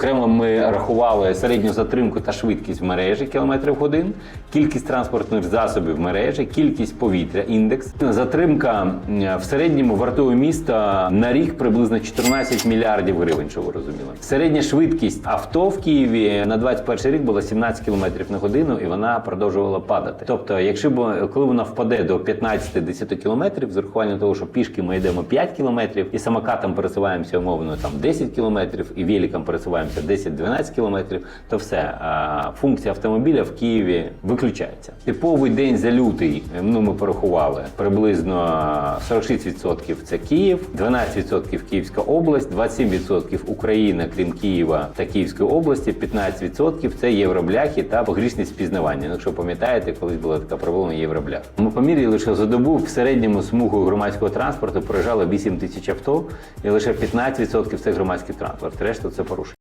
Окремо ми рахували середню затримку та швидкість в мережі кілометрів в годин, кількість транспортних засобів в мережі, кількість повітря, індекс. Затримка в середньому вартує міста на рік приблизно 14 мільярдів гривень, що ви розуміли. Середня швидкість авто в Києві на 21 рік була 17 кілометрів на годину, і вона продовжувала падати. Тобто, якщо коли вона впаде до 15-10 кілометрів, з урахуванням того, що пішки ми йдемо 5 кілометрів, і самокатом пересуваємося умовно там 10 кілометрів, і великом пересуваємося 10-12 кілометрів, то все функція автомобіля в Києві виключається. Типовий день за лютий, ну ми порахували приблизно 46% це Київ, 12% Київська область, 27% Україна, крім Києва та Київської області, 15% це євробляхи та погрішність впізнавання. Ну, Якщо пам'ятаєте, колись була така проблема євроблях. Ми поміряли, що за добу в середньому смугу громадського транспорту проїжджало 8 тисяч авто, і лише 15% це громадський транспорт. Решта це порушення.